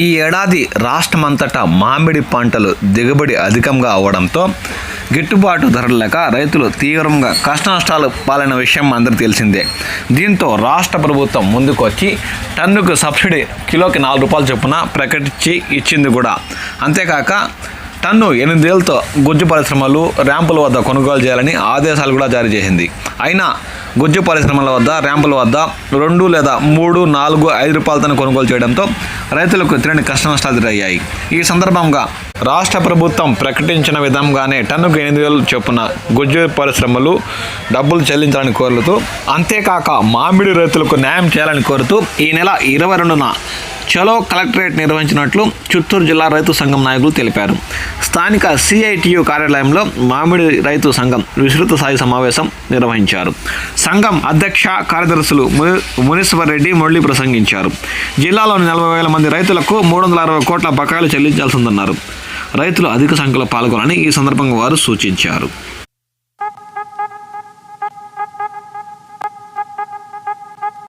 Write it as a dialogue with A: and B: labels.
A: ఈ ఏడాది రాష్ట్రమంతటా మామిడి పంటలు దిగుబడి అధికంగా అవడంతో గిట్టుబాటు ధరలు లేక రైతులు తీవ్రంగా కష్టనష్టాలు పాలైన విషయం అందరూ తెలిసిందే. దీంతో రాష్ట్ర ప్రభుత్వం ముందుకొచ్చి టన్నుకు సబ్సిడీ కిలోకి నాలుగు రూపాయలు చొప్పున ప్రకటించి ఇచ్చింది కూడా. అంతేకాక టన్ను ఎనిమిదేళ్ళతో గుజ్జు పరిశ్రమలు ర్యాంపుల వద్ద కొనుగోలు చేయాలని ఆదేశాలు కూడా జారీ చేసింది. అయినా గుజ్జు పరిశ్రమల వద్ద ర్యాంపుల వద్ద రెండు లేదా మూడు నాలుగు ఐదు రూపాయలతో కొనుగోలు చేయడంతో రైతులకు తిరని కష్ట నష్టాలు ఎదురయ్యాయి. ఈ సందర్భంగా రాష్ట్ర ప్రభుత్వం ప్రకటించిన విధంగానే టన్నుకు ఎనిమిది వేలు చొప్పున గుజ్జు పరిశ్రమలు డబ్బులు చెల్లించాలని కోరుతూ అంతేకాక మామిడి రైతులకు న్యాయం చేయాలని కోరుతూ ఈ నెల ఇరవై రెండున చలో కలెక్టరేట్ నిర్వహించినట్లు చిత్తూరు జిల్లా రైతు సంఘం నాయకులు తెలిపారు. స్థానిక సిఐటియు కార్యాలయంలో మామిడి రైతు సంఘం విస్తృత స్థాయి సమావేశం నిర్వహించారు. సంఘం అధ్యక్ష కార్యదర్శులు ము- మునీశ్వర్ రెడ్డి మురళి ప్రసంగించారు. జిల్లాలోని నలభై వేల మంది రైతులకు మూడు వందల అరవై కోట్ల బకాయిలు చెల్లించాల్సిందన్నారు. రైతులు అధిక సంఖ్యలో పాల్గొనాలని ఈ సందర్భంగా వారు సూచించారు.